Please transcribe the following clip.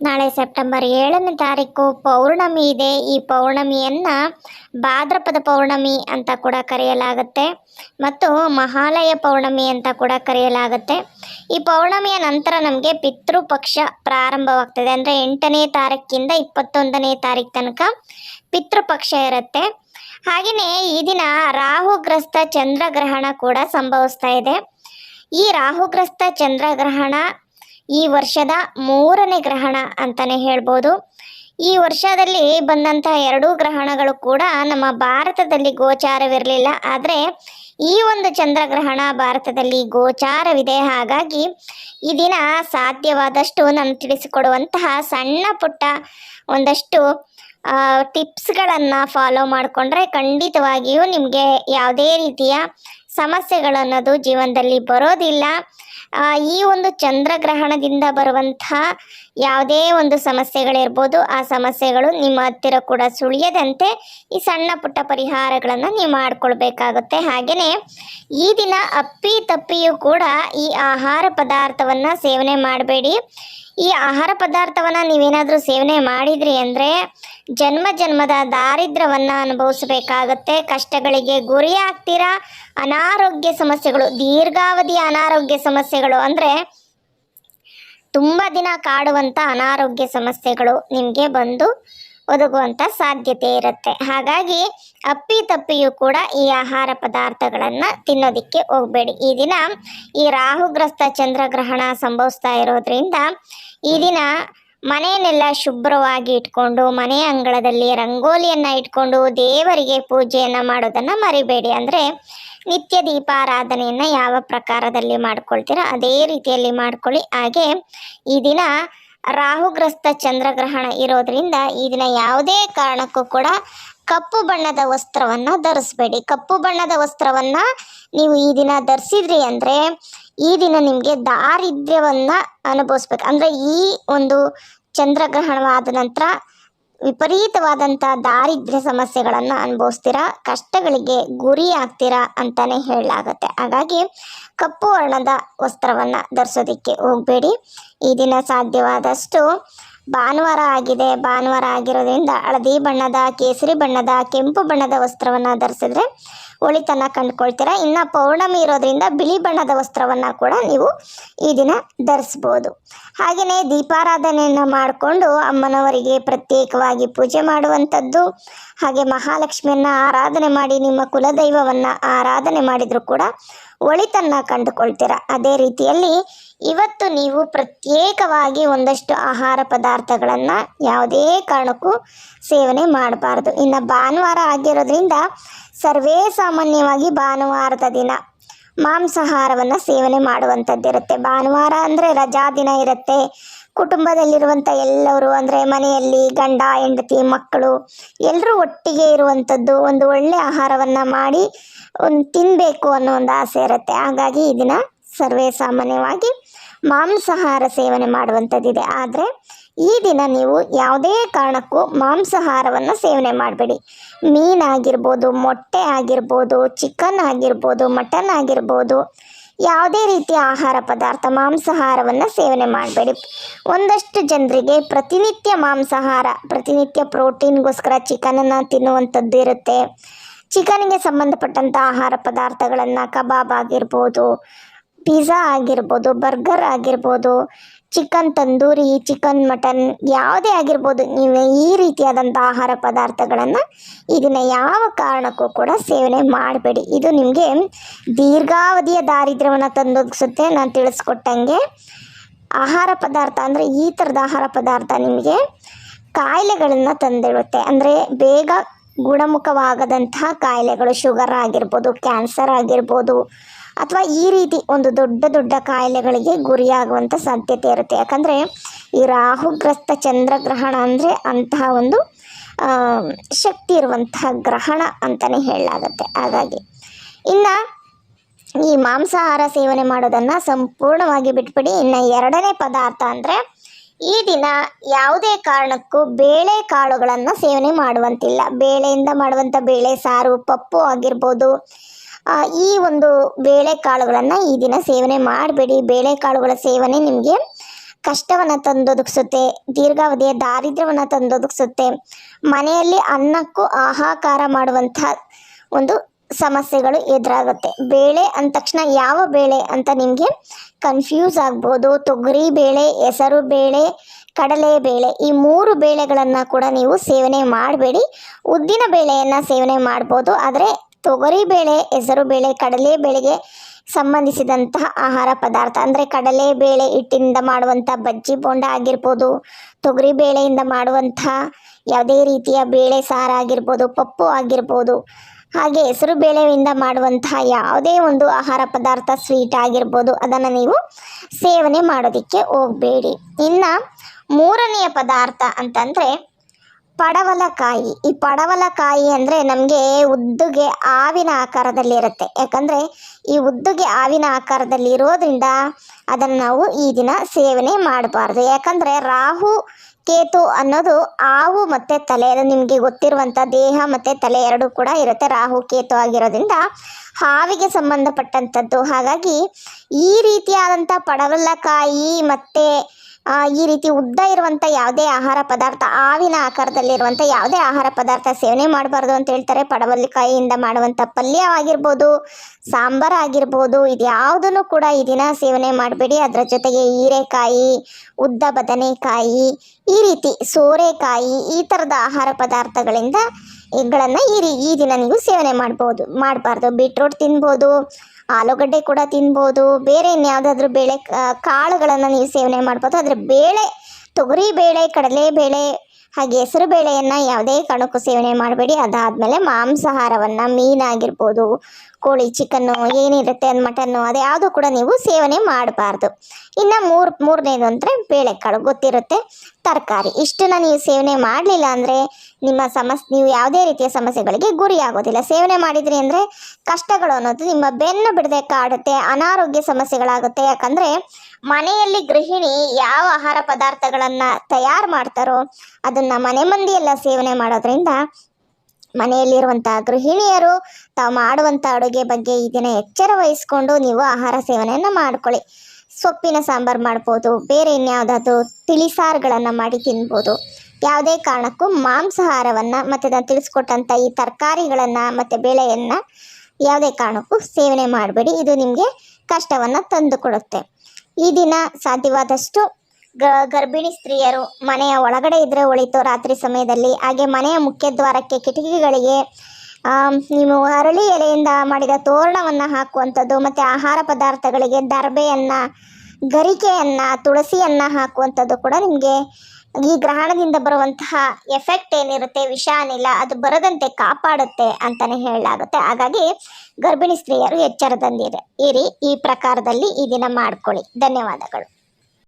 ನಾಳೆ ಸೆಪ್ಟೆಂಬರ್ ಏಳನೇ ತಾರೀಕು ಪೌರ್ಣಮಿ ಇದೆ. ಈ ಪೌರ್ಣಮಿಯನ್ನು ಭಾದ್ರಪದ ಪೌರ್ಣಮಿ ಅಂತ ಕೂಡ ಕರೆಯಲಾಗುತ್ತೆ ಮತ್ತು ಮಹಾಲಯ ಪೌರ್ಣಮಿ ಅಂತ ಕೂಡ ಕರೆಯಲಾಗುತ್ತೆ. ಈ ಪೌರ್ಣಮಿಯ ನಂತರ ನಮಗೆ ಪಿತೃಪಕ್ಷ ಪ್ರಾರಂಭವಾಗ್ತದೆ. ಅಂದರೆ ಎಂಟನೇ ತಾರೀಕಿಂದ ಇಪ್ಪತ್ತೊಂದನೇ ತಾರೀಕು ತನಕ ಪಿತೃಪಕ್ಷ ಇರುತ್ತೆ. ಹಾಗೆಯೇ ಈ ದಿನ ರಾಹುಗ್ರಸ್ತ ಚಂದ್ರಗ್ರಹಣ ಕೂಡ ಸಂಭವಿಸ್ತಾ ಇದೆ. ಈ ರಾಹುಗ್ರಸ್ತ ಚಂದ್ರಗ್ರಹಣ ಈ ವರ್ಷದ ಮೂರನೇ ಗ್ರಹಣ ಅಂತಲೇ ಹೇಳ್ಬೋದು. ಈ ವರ್ಷದಲ್ಲಿ ಬಂದಂತಹ ಎರಡೂ ಗ್ರಹಣಗಳು ಕೂಡ ನಮ್ಮ ಭಾರತದಲ್ಲಿ ಗೋಚಾರವಿರಲಿಲ್ಲ. ಆದರೆ ಈ ಒಂದು ಚಂದ್ರಗ್ರಹಣ ಭಾರತದಲ್ಲಿ ಗೋಚಾರವಿದೆ. ಹಾಗಾಗಿ ಈ ದಿನ ಸಾಧ್ಯವಾದಷ್ಟು ನಾನು ತಿಳಿಸಿಕೊಡುವಂತಹ ಸಣ್ಣ ಪುಟ್ಟ ಒಂದಷ್ಟು ಟಿಪ್ಸ್ಗಳನ್ನು ಫಾಲೋ ಮಾಡಿಕೊಂಡ್ರೆ ಖಂಡಿತವಾಗಿಯೂ ನಿಮಗೆ ಯಾವುದೇ ರೀತಿಯ ಸಮಸ್ಯೆಗಳನ್ನೋದು ಜೀವನದಲ್ಲಿ ಬರೋದಿಲ್ಲ. ಈ ಒಂದು ಚಂದ್ರಗ್ರಹಣದಿಂದ ಬರುವಂತಹ ಯಾವುದೇ ಒಂದು ಸಮಸ್ಯೆಗಳಿರ್ಬೋದು, ಆ ಸಮಸ್ಯೆಗಳು ನಿಮ್ಮ ಹತ್ತಿರ ಕೂಡ ಸುಳಿಯದಂತೆ ಈ ಸಣ್ಣ ಪುಟ್ಟ ಪರಿಹಾರಗಳನ್ನು ನೀವು ಮಾಡಿಕೊಳ್ಬೇಕಾಗುತ್ತೆ. ಹಾಗೆಯೇ ಈ ದಿನ ಅಪ್ಪಿ ತಪ್ಪಿಯೂ ಕೂಡ ಈ ಆಹಾರ ಪದಾರ್ಥವನ್ನು ಸೇವನೆ ಮಾಡಬೇಡಿ. ಈ ಆಹಾರ ಪದಾರ್ಥವನ್ನು ನೀವೇನಾದರೂ ಸೇವನೆ ಮಾಡಿದ್ರಿ ಅಂದರೆ ಜನ್ಮ ಜನ್ಮದ ದಾರಿದ್ರ್ಯವನ್ನು ಅನುಭವಿಸಬೇಕಾಗತ್ತೆ. ಕಷ್ಟಗಳಿಗೆ ಗುರಿಯಾಗ್ತೀರಾ? ಅನಾರೋಗ್ಯ ಸಮಸ್ಯೆಗಳು ದೀರ್ಘಾವಧಿಯ ಅನಾರೋಗ್ಯ ಸಮಸ್ಯೆಗಳು ಅಂದರೆ ತುಂಬ ದಿನ ಕಾಡುವಂಥ ಅನಾರೋಗ್ಯ ಸಮಸ್ಯೆಗಳು ನಿಮಗೆ ಬಂದು ಒದಗುವಂಥ ಸಾಧ್ಯತೆ ಇರುತ್ತೆ. ಹಾಗಾಗಿ ಅಪ್ಪಿ ತಪ್ಪಿಯೂ ಕೂಡ ಈ ಆಹಾರ ಪದಾರ್ಥಗಳನ್ನು ತಿನ್ನೋದಕ್ಕೆ ಹೋಗಬೇಡಿ. ಈ ದಿನ ಈ ರಾಹುಗ್ರಸ್ತ ಚಂದ್ರಗ್ರಹಣ ಸಂಭವಿಸ್ತಾ ಇರೋದ್ರಿಂದ ಈ ದಿನ ಮನೆಯನ್ನೆಲ್ಲ ಶುಭ್ರವಾಗಿ ಇಟ್ಕೊಂಡು, ಮನೆ ಅಂಗಳದಲ್ಲಿ ರಂಗೋಲಿಯನ್ನು ಇಟ್ಕೊಂಡು, ದೇವರಿಗೆ ಪೂಜೆಯನ್ನು ಮಾಡೋದನ್ನು ಮರಿಬೇಡಿ. ಅಂದರೆ ನಿತ್ಯ ದೀಪಾರಾಧನೆಯನ್ನು ಯಾವ ಪ್ರಕಾರದಲ್ಲಿ ಮಾಡ್ಕೊಳ್ತೀರೋ ಅದೇ ರೀತಿಯಲ್ಲಿ ಮಾಡ್ಕೊಳ್ಳಿ. ಹಾಗೆ ಈ ದಿನ ರಾಹುಗ್ರಸ್ತ ಚಂದ್ರಗ್ರಹಣ ಇರೋದ್ರಿಂದ ಈ ದಿನ ಯಾವುದೇ ಕಾರಣಕ್ಕೂ ಕೂಡ ಕಪ್ಪು ಬಣ್ಣದ ವಸ್ತ್ರವನ್ನು ಧರಿಸ್ಬೇಡಿ. ಕಪ್ಪು ಬಣ್ಣದ ವಸ್ತ್ರವನ್ನು ನೀವು ಈ ದಿನ ಧರಿಸಿದ್ರಿ ಅಂದರೆ ಈ ದಿನ ನಿಮಗೆ ದಾರಿದ್ರ್ಯವನ್ನು ಅನುಭವಿಸ್ಬೇಕು. ಅಂದರೆ ಈ ಒಂದು ಚಂದ್ರಗ್ರಹಣವಾದ ನಂತರ ವಿಪರೀತವಾದಂಥ ದಾರಿದ್ರ್ಯ ಸಮಸ್ಯೆಗಳನ್ನು ಅನುಭವಿಸ್ತೀರಾ, ಕಷ್ಟಗಳಿಗೆ ಗುರಿ ಆಗ್ತೀರಾ ಅಂತಲೇ ಹೇಳಲಾಗುತ್ತೆ. ಹಾಗಾಗಿ ಕಪ್ಪು ವರ್ಣದ ವಸ್ತ್ರವನ್ನು ಧರಿಸೋದಕ್ಕೆ ಹೋಗಬೇಡಿ. ಈ ದಿನ ಸಾಧ್ಯವಾದಷ್ಟು ಭಾನುವಾರ ಆಗಿದೆ. ಭಾನುವಾರ ಆಗಿರೋದ್ರಿಂದ ಹಳದಿ ಬಣ್ಣದ, ಕೇಸರಿ ಬಣ್ಣದ, ಕೆಂಪು ಬಣ್ಣದ ವಸ್ತ್ರವನ್ನು ಧರಿಸಿದ್ರೆ ಒಳಿತನ್ನು ಕಂಡುಕೊಳ್ತೀರಾ. ಇನ್ನು ಪೌರ್ಣಮಿ ಇರೋದ್ರಿಂದ ಬಿಳಿ ಬಣ್ಣದ ವಸ್ತ್ರವನ್ನು ಕೂಡ ನೀವು ಈ ದಿನ ಧರಿಸ್ಬೋದು. ಹಾಗೆಯೇ ದೀಪಾರಾಧನೆಯನ್ನು ಮಾಡಿಕೊಂಡು ಅಮ್ಮನವರಿಗೆ ಪ್ರತ್ಯೇಕವಾಗಿ ಪೂಜೆ ಮಾಡುವಂಥದ್ದು, ಹಾಗೆ ಮಹಾಲಕ್ಷ್ಮಿಯನ್ನು ಆರಾಧನೆ ಮಾಡಿ, ನಿಮ್ಮ ಕುಲದೈವವನ್ನು ಆರಾಧನೆ ಮಾಡಿದರೂ ಕೂಡ ಒಳಿತನ್ನು ಕಂಡುಕೊಳ್ತೀರ. ಅದೇ ರೀತಿಯಲ್ಲಿ ಇವತ್ತು ನೀವು ಪ್ರತ್ಯೇಕವಾಗಿ ಒಂದಷ್ಟು ಆಹಾರ ಪದಾರ್ಥಗಳನ್ನು ಯಾವುದೇ ಕಾರಣಕ್ಕೂ ಸೇವನೆ ಮಾಡಬಾರ್ದು. ಇನ್ನು ಭಾನುವಾರ ಆಗಿರೋದ್ರಿಂದ ಸರ್ವೇ ಸಾಮಾನ್ಯವಾಗಿ ಭಾನುವಾರದ ದಿನ. ಮಾಂಸಾಹಾರವನ್ನು ಸೇವನೆ ಮಾಡುವಂಥದ್ದಿರುತ್ತೆ. ಭಾನುವಾರ ಅಂದರೆ ರಜಾ ದಿನ ಇರುತ್ತೆ. ಕುಟುಂಬದಲ್ಲಿರುವಂಥ ಎಲ್ಲರೂ ಅಂದರೆ ಮನೆಯಲ್ಲಿ ಗಂಡ, ಹೆಂಡತಿ, ಮಕ್ಕಳು ಎಲ್ಲರೂ ಒಟ್ಟಿಗೆ ಇರುವಂಥದ್ದು ಒಂದು ಒಳ್ಳೆಯ ಆಹಾರವನ್ನು ಮಾಡಿ ಒಂದು ತಿನ್ನಬೇಕು ಅನ್ನೋ ಒಂದು ಆಸೆ ಇರುತ್ತೆ. ಹಾಗಾಗಿ ಈ ದಿನ ಸರ್ವೇ ಸಾಮಾನ್ಯವಾಗಿ ಮಾಂಸಾಹಾರ ಸೇವನೆ ಮಾಡುವಂಥದ್ದಿದೆ. ಆದರೆ ಈ ದಿನ ನೀವು ಯಾವುದೇ ಕಾರಣಕ್ಕೂ ಮಾಂಸಾಹಾರವನ್ನು ಸೇವನೆ ಮಾಡಬೇಡಿ. ಮೀನಾಗಿರ್ಬೋದು, ಮೊಟ್ಟೆ ಆಗಿರ್ಬೋದು ಚಿಕನ್ ಆಗಿರ್ಬೋದು ಮಟನ್ ಆಗಿರ್ಬೋದು, ಯಾವುದೇ ರೀತಿಯ ಆಹಾರ ಪದಾರ್ಥ ಮಾಂಸಾಹಾರವನ್ನು ಸೇವನೆ ಮಾಡಬೇಡಿ. ಒಂದಷ್ಟು ಜನರಿಗೆ ಪ್ರತಿನಿತ್ಯ ಮಾಂಸಾಹಾರ, ಪ್ರತಿನಿತ್ಯ ಪ್ರೋಟೀನ್ಗೋಸ್ಕರ ಚಿಕನನ್ನು ತಿನ್ನುವಂಥದ್ದು ಇರುತ್ತೆ. ಚಿಕನ್ಗೆ ಸಂಬಂಧಪಟ್ಟಂಥ ಆಹಾರ ಪದಾರ್ಥಗಳನ್ನು ಕಬಾಬ್ ಆಗಿರ್ಬೋದು ಪಿಜ್ಜಾ ಆಗಿರ್ಬೋದು ಬರ್ಗರ್ ಆಗಿರ್ಬೋದು ಚಿಕನ್ ತಂದೂರಿ, ಚಿಕನ್ ಮಟನ್ ಯಾವುದೇ ಆಗಿರ್ಬೋದು ನೀವು ಈ ರೀತಿಯಾದಂಥ ಆಹಾರ ಪದಾರ್ಥಗಳನ್ನು ಇದನ್ನು ಯಾವ ಕಾರಣಕ್ಕೂ ಕೂಡ ಸೇವನೆ ಮಾಡಬೇಡಿ. ಇದು ನಿಮಗೆ ದೀರ್ಘಾವಧಿಯ ದಾರಿದ್ರ್ಯವನ್ನು ತಂದೊದಗಿಸುತ್ತೆ ನಾನು ತಿಳಿಸ್ಕೊಟ್ಟಂಗೆ. ಆಹಾರ ಪದಾರ್ಥ ಅಂದರೆ ಈ ಥರದ ಆಹಾರ ಪದಾರ್ಥ ನಿಮಗೆ ಕಾಯಿಲೆಗಳನ್ನು ತಂದಿಡುತ್ತೆ. ಅಂದರೆ ಬೇಗ ಗುಣಮುಖವಾಗದಂತಹ ಕಾಯಿಲೆಗಳು, ಶುಗರ್ ಆಗಿರ್ಬೋದು, ಕ್ಯಾನ್ಸರ್ ಆಗಿರ್ಬೋದು ಅಥವಾ ಈ ರೀತಿ ಒಂದು ದೊಡ್ಡ ದೊಡ್ಡ ಕಾಯಿಲೆಗಳಿಗೆ ಗುರಿಯಾಗುವಂಥ ಸಾಧ್ಯತೆ ಇರುತ್ತೆ. ಯಾಕಂದರೆ ಈ ರಾಹುಗ್ರಸ್ತ ಚಂದ್ರಗ್ರಹಣ ಅಂದರೆ ಅಂತಹ ಒಂದು ಶಕ್ತಿ ಇರುವಂತಹ ಗ್ರಹಣ ಅಂತಲೇ ಹೇಳಲಾಗತ್ತೆ. ಹಾಗಾಗಿ ಇನ್ನು ಈ ಮಾಂಸಾಹಾರ ಸೇವನೆ ಮಾಡೋದನ್ನು ಸಂಪೂರ್ಣವಾಗಿ ಬಿಟ್ಬಿಡಿ. ಇನ್ನು ಎರಡನೇ ಪದಾರ್ಥ ಅಂದರೆ ಈ ದಿನ ಯಾವುದೇ ಕಾರಣಕ್ಕೂ ಬೇಳೆ ಕಾಳುಗಳನ್ನು ಸೇವನೆ ಮಾಡುವಂತಿಲ್ಲ. ಬೇಳೆಯಿಂದ ಮಾಡುವಂಥ ಬೇಳೆ, ಸಾರು, ಪಪ್ಪು ಆಗಿರ್ಬೋದು ಈ ಒಂದು ಬೇಳೆಕಾಳುಗಳನ್ನು ಈ ದಿನ ಸೇವನೆ ಮಾಡಬೇಡಿ. ಬೇಳೆಕಾಳುಗಳ ಸೇವನೆ ನಿಮಗೆ ಕಷ್ಟವನ್ನು ತಂದೊದಗಿಸುತ್ತೆ, ದೀರ್ಘಾವಧಿಯ ದಾರಿದ್ರ್ಯವನ್ನು ತಂದೊದಗಿಸುತ್ತೆ. ಮನೆಯಲ್ಲಿ ಅನ್ನಕ್ಕೂ ಆಹಾಕಾರ ಮಾಡುವಂತಹ ಒಂದು ಸಮಸ್ಯೆಗಳು ಎದುರಾಗುತ್ತೆ. ಬೇಳೆ ಅಂದ ತಕ್ಷಣ ಯಾವ ಬೇಳೆ ಅಂತ ನಿಮಗೆ ಕನ್ಫ್ಯೂಸ್ ಆಗ್ಬೋದು. ತೊಗರಿ ಬೇಳೆ, ಹೆಸರು ಬೇಳೆ, ಕಡಲೆ ಬೇಳೆ ಈ ಮೂರು ಬೇಳೆಗಳನ್ನು ಕೂಡ ನೀವು ಸೇವನೆ ಮಾಡಬೇಡಿ. ಉದ್ದಿನ ಬೇಳೆಯನ್ನು ಸೇವನೆ ಮಾಡ್ಬೋದು. ಆದರೆ ತೊಗರಿ ಬೇಳೆ, ಹೆಸರು ಬೇಳೆ, ಕಡಲೆ ಬೇಳೆಗೆ ಸಂಬಂಧಿಸಿದಂತಹ ಆಹಾರ ಪದಾರ್ಥ. ಅಂದರೆ ಕಡಲೆ ಬೇಳೆ ಹಿಟ್ಟಿನಿಂದ ಮಾಡುವಂಥ ಬಜ್ಜಿ ಬೋಂಡ ಆಗಿರ್ಬೋದು, ತೊಗರಿ ಬೇಳೆಯಿಂದ ಮಾಡುವಂಥ ಯಾವುದೇ ರೀತಿಯ ಬೇಳೆ ಸಾರು ಆಗಿರ್ಬೋದು, ಪಪ್ಪು ಆಗಿರ್ಬೋದು, ಹಾಗೆ ಹೆಸರು ಬೇಳೆಯಿಂದ ಮಾಡುವಂತಹ ಯಾವುದೇ ಒಂದು ಆಹಾರ ಪದಾರ್ಥ, ಸ್ವೀಟ್ ಆಗಿರ್ಬೋದು, ಅದನ್ನು ನೀವು ಸೇವನೆ ಮಾಡೋದಕ್ಕೆ ಹೋಗಬೇಡಿ. ಇನ್ನು ಮೂರನೆಯ ಪದಾರ್ಥ ಅಂತಂದರೆ ಪಡವಲಕಾಯಿ. ಈ ಪಡವಲಕಾಯಿ ಅಂದರೆ ನಮಗೆ ಉದ್ದುಗೆ ಹಾವಿನ ಆಕಾರದಲ್ಲಿರುತ್ತೆ ಯಾಕಂದರೆ ಈ ಉದ್ದುಗೆ ಹಾವಿನ ಆಕಾರದಲ್ಲಿ ಇರೋದ್ರಿಂದ ಅದನ್ನು ನಾವು ಈ ದಿನ ಸೇವನೆ ಮಾಡಬಾರ್ದು. ಯಾಕಂದರೆ ರಾಹು, ಕೇತು ಅನ್ನೋದು ಹಾವು ಮತ್ತು ತಲೆ, ಅದು ನಿಮಗೆ ಗೊತ್ತಿರುವಂಥ ದೇಹ ಮತ್ತು ತಲೆ ಎರಡು ಕೂಡ ಇರುತ್ತೆ. ರಾಹು, ಕೇತು ಆಗಿರೋದ್ರಿಂದ ಹಾವಿಗೆ ಸಂಬಂಧಪಟ್ಟಂಥದ್ದು ಹಾಗಾಗಿ ಈ ರೀತಿಯಾದಂಥ ಪಡವಲಕಾಯಿ ಮತ್ತು ಈ ರೀತಿ ಉದ್ದ ಇರುವಂಥ ಯಾವುದೇ ಆಹಾರ ಪದಾರ್ಥ ಹಾವಿನ ಆಕಾರದಲ್ಲಿರುವಂಥ ಯಾವುದೇ ಆಹಾರ ಪದಾರ್ಥ ಸೇವನೆ ಮಾಡಬಾರ್ದು ಅಂತ ಹೇಳ್ತಾರೆ. ಪಡವಲ್ಲಿಕಾಯಿಯಿಂದ ಮಾಡುವಂಥ ಪಲ್ಯ ಆಗಿರ್ಬೋದು ಸಾಂಬಾರ್ ಆಗಿರ್ಬೋದು, ಇದು ಯಾವುದನ್ನು ಕೂಡ ಈ ದಿನ ಸೇವನೆ ಮಾಡಬೇಡಿ. ಅದರ ಜೊತೆಗೆ ಹೀರೆಕಾಯಿ, ಉದ್ದ ಬದನೆಕಾಯಿ, ಈ ರೀತಿ ಸೋರೆಕಾಯಿ, ಈ ಥರದ ಆಹಾರ ಪದಾರ್ಥಗಳಿಂದ ಈ ರೀ, ಈ ದಿನ ನೀವು ಸೇವನೆ ಮಾಡ್ಬೋದು, ಮಾಡಬಾರ್ದು. ಬೀಟ್ರೂಟ್ ತಿನ್ಬೋದು ಆಲೂಗಡ್ಡೆ ಕೂಡ ತಿನ್ಬೋದು. ಬೇರೆ ಇನ್ಯಾವುದಾದ್ರೂ ಬೇಳೆ ಕಾಳುಗಳನ್ನು ನೀವು ಸೇವನೆ ಮಾಡ್ಬೋದು. ಆದರೆ ಬೇಳೆ, ತೊಗರಿ ಬೇಳೆ, ಕಡಲೆ ಬೇಳೆ, ಹಾಗೆ ಹೆಸರು ಬೇಳೆಯನ್ನು ಯಾವುದೇ ಕಾರಣಕ್ಕೂ ಸೇವನೆ ಮಾಡಬೇಡಿ. ಅದಾದಮೇಲೆ ಮಾಂಸಾಹಾರವನ್ನು ಮೀನಾಗಿರ್ಬೋದು ಕೋಳಿ, ಚಿಕನ್ನು, ಏನಿರುತ್ತೆ ಅದು ಮಟನ್ನು, ಅದು ಯಾವುದೂ ಕೂಡ ನೀವು ಸೇವನೆ ಮಾಡಬಾರ್ದು. ಇನ್ನು ಮೂರು, ಮೂರನೇದು ಅಂದರೆ ಬೇಳೆಕಾಳು, ಗೊತ್ತಿರುತ್ತೆ? ತರಕಾರಿ. ಇಷ್ಟನ್ನು ನೀವು ಸೇವನೆ ಮಾಡಲಿಲ್ಲ ಅಂದರೆ ನಿಮ್ಮ ಸಮಸ್ಯೆ ನೀವು ಯಾವುದೇ ರೀತಿಯ ಸಮಸ್ಯೆಗಳಿಗೆ ಗುರಿ ಆಗೋದಿಲ್ಲ ಸೇವನೆ ಮಾಡಿದ್ರಿ ಅಂದರೆ ಕಷ್ಟಗಳು ಅನ್ನೋದು ನಿಮ್ಮ ಬೆನ್ನು ಬಿಡದೆ ಕಾಡುತ್ತೆ, ಅನಾರೋಗ್ಯ ಸಮಸ್ಯೆಗಳಾಗುತ್ತೆ. ಯಾಕಂದರೆ ಮನೆಯಲ್ಲಿ ಗೃಹಿಣಿ ಯಾವ ಆಹಾರ ಪದಾರ್ಥಗಳನ್ನು ತಯಾರು ಮಾಡ್ತಾರೋ, ಅದನ್ನು ಮನೆ ಮಂದಿಯೆಲ್ಲ ಸೇವನೆ ಮಾಡೋದ್ರಿಂದ ಮನೆಯಲ್ಲಿರುವಂಥ ಗೃಹಿಣಿಯರು ತಾವು ಮಾಡುವಂಥ ಅಡುಗೆ ಬಗ್ಗೆ ಈ ದಿನ ಎಚ್ಚರ ವಹಿಸಿಕೊಂಡು ನೀವು ಆಹಾರ ಸೇವನೆಯನ್ನು ಮಾಡ್ಕೊಳ್ಳಿ. ಸೊಪ್ಪಿನ ಸಾಂಬಾರು ಮಾಡ್ಬೋದು, ಬೇರೆ ಇನ್ಯಾವುದಾದ್ರು ತಿಳಿಸಾರುಗಳನ್ನು ಮಾಡಿ ತಿನ್ಬೋದು. ಯಾವುದೇ ಕಾರಣಕ್ಕೂ ಮಾಂಸಾಹಾರವನ್ನು ಮತ್ತು ನಾನು ತಿಳಿಸ್ಕೊಟ್ಟಂಥ ಈ ತರಕಾರಿಗಳನ್ನು ಮತ್ತು ಬೇಳೆಯನ್ನು ಯಾವುದೇ ಕಾರಣಕ್ಕೂ ಸೇವನೆ ಮಾಡಬೇಡಿ. ಇದು ನಿಮಗೆ ಕಷ್ಟವನ್ನು ತಂದು ಕೊಡುತ್ತೆ. ಈ ದಿನ ಸಾಧ್ಯವಾದಷ್ಟು ಗ, ಗರ್ಭಿಣಿ ಸ್ತ್ರೀಯರು ಮನೆಯ ಒಳಗಡೆ ಇದ್ದರೆ ಒಳಿತು ರಾತ್ರಿ ಸಮಯದಲ್ಲಿ. ಹಾಗೆ ಮನೆಯ ಮುಖ್ಯ ದ್ವಾರಕ್ಕೆ ಕಿಟಕಿಗಳಿಗೆ ನೀವು ಅರಳಿ ಎಲೆಯಿಂದ ಮಾಡಿದ ತೋರಣವನ್ನು ಹಾಕುವಂಥದ್ದು, ಮತ್ತು ಆಹಾರ ಪದಾರ್ಥಗಳಿಗೆ ದರ್ಬೆಯನ್ನು, ಗರಿಕೆಯನ್ನು, ತುಳಸಿಯನ್ನು ಹಾಕುವಂಥದ್ದು ಕೂಡ ನಿಮಗೆ ಈ ಗ್ರಹಣದಿಂದ ಬರುವಂತಹ ಎಫೆಕ್ಟ್ ಏನಿರುತ್ತೆ, ವಿಷ ಅನಿಲ, ಅದು ಬರದಂತೆ ಕಾಪಾಡುತ್ತೆ ಅಂತಲೇ ಹೇಳಲಾಗುತ್ತೆ. ಹಾಗಾಗಿ ಗರ್ಭಿಣಿ ಸ್ತ್ರೀಯರು ಎಚ್ಚರದಂದಿರಿ ಇರಿ, ಈ ಪ್ರಕಾರದಲ್ಲಿ ಈ ದಿನ ಮಾಡ್ಕೊಳ್ಳಿ. ಧನ್ಯವಾದಗಳು.